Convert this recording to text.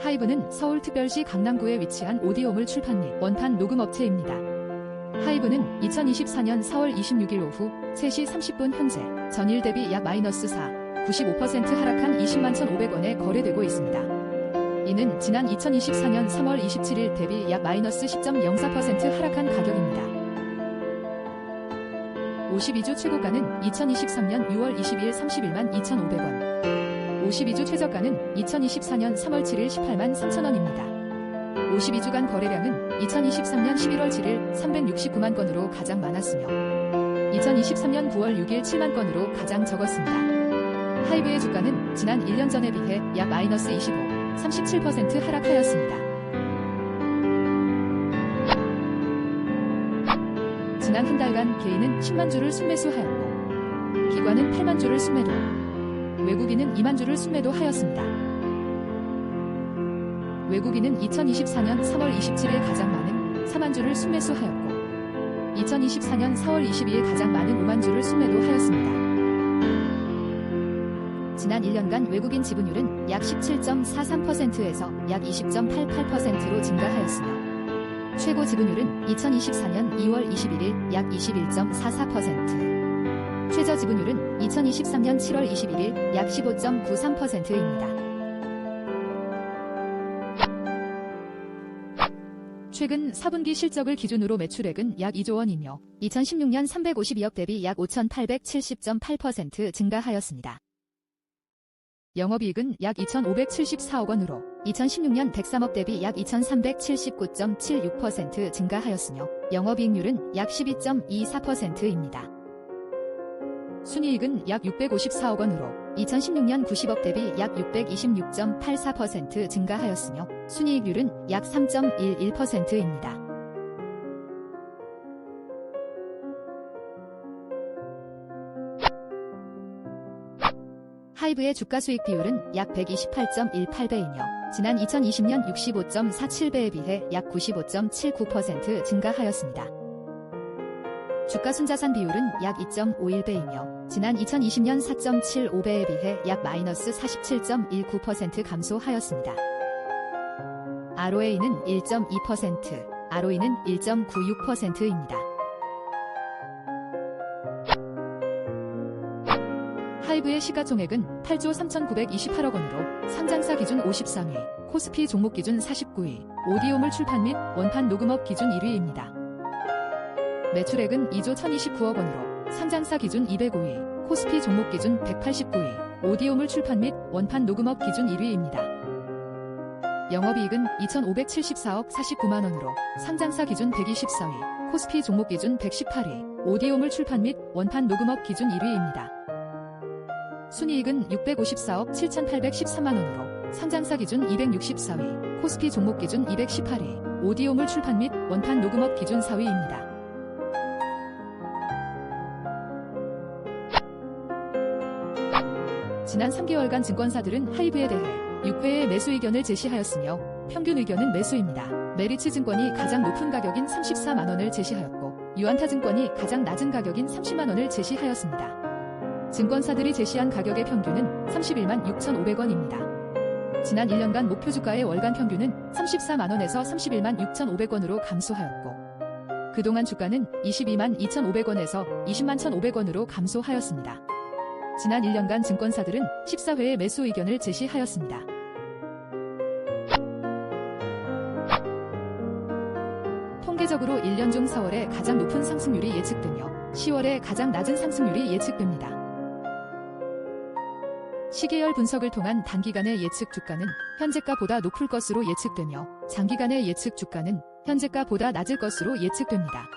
하이브는 서울특별시 강남구에 위치한 오디오물 출판 및 원판 녹음업체입니다. 하이브는 2024년 4월 26일 오후 3시 30분 현재 전일 대비 약 마이너스 4, 95% 하락한 20만 1,500원에 거래되고 있습니다. 이는 지난 2024년 3월 27일 대비 약 마이너스 10.04% 하락한 가격입니다. 52주 최고가는 2023년 6월 22일 31만 2,500원. 52주 최저가는 2024년 3월 7일 18만 3천원입니다. 52주간 거래량은 2023년 11월 7일 369만 건으로 가장 많았으며 2023년 9월 6일 7만 건으로 가장 적었습니다. 하이브의 주가는 지난 1년 전에 비해 약 마이너스 25, 37% 하락하였습니다. 지난 한 달간 개인은 10만 주를 순매수하였고 기관은 8만 주를 순매도 외국인은 2만 주를 순매도 하였습니다. 외국인은 2024년 3월 27일 가장 많은 4만 주를 순매수하였고 2024년 4월 22일 가장 많은 5만 주를 순매도 하였습니다. 지난 1년간 외국인 지분율은 약 17.43%에서 약 20.88%로 증가하였으며 최고 지분율은 2024년 2월 21일 약 21.44%, 최저 지분율은 2023년 7월 21일 약 15.93%입니다. 최근 4분기 실적을 기준으로 매출액은 약 2조 원이며 2016년 352억 대비 약 5,870.8% 증가하였습니다. 영업이익은 약 2,574억 원으로 2016년 103억 대비 약 2,379.76% 증가하였으며 영업이익률은 약 12.24%입니다. 순이익은 약 654억 원으로 2016년 90억 대비 약 626.84% 증가하였으며 순이익률은 약 3.11%입니다. 하이브의 주가 수익 비율은 약 128.18배이며 지난 2020년 65.47배에 비해 약 95.79% 증가하였습니다. 주가 순자산 비율은 약 2.51배이며 지난 2020년 4.75배에 비해 약 마이너스 47.19% 감소하였습니다. ROA는 1.2%, ROE는 1.96%입니다. 하이브의 시가총액은 8조 3,928억 원으로 상장사 기준 53위, 코스피 종목 기준 49위, 오디오물 출판 및 원판 녹음업 기준 1위입니다. 매출액은 2조 1,029억 원으로 상장사 기준 205위, 코스피 종목 기준 189위, 오디오물 출판 및 원판 녹음업 기준 1위입니다. 영업이익은 2,574억 49만 원으로 상장사 기준 124위, 코스피 종목 기준 118위, 오디오물 출판 및 원판 녹음업 기준 1위입니다. 순이익은 654억 7,813만 원으로 상장사 기준 264위, 코스피 종목 기준 218위, 오디오물 출판 및 원판 녹음업 기준 4위입니다. 지난 3개월간 증권사들은 하이브에 대해 6회의 매수 의견을 제시하였으며 평균 의견은 매수입니다. 메리츠 증권이 가장 높은 가격인 34만 원을 제시하였고 유안타 증권이 가장 낮은 가격인 30만 원을 제시하였습니다. 증권사들이 제시한 가격의 평균은 31만 6,500원입니다. 지난 1년간 목표 주가의 월간 평균은 34만원에서 31만 6,500원으로 감소하였고, 그동안 주가는 22만 2,500원에서 20만 1,500원으로 감소하였습니다. 지난 1년간 증권사들은 14회의 매수 의견을 제시하였습니다. 통계적으로 1년 중 4월에 가장 높은 상승률이 예측되며 10월에 가장 낮은 상승률이 예측됩니다. 시계열 분석을 통한 단기간의 예측 주가는 현재가보다 높을 것으로 예측되며 장기간의 예측 주가는 현재가보다 낮을 것으로 예측됩니다.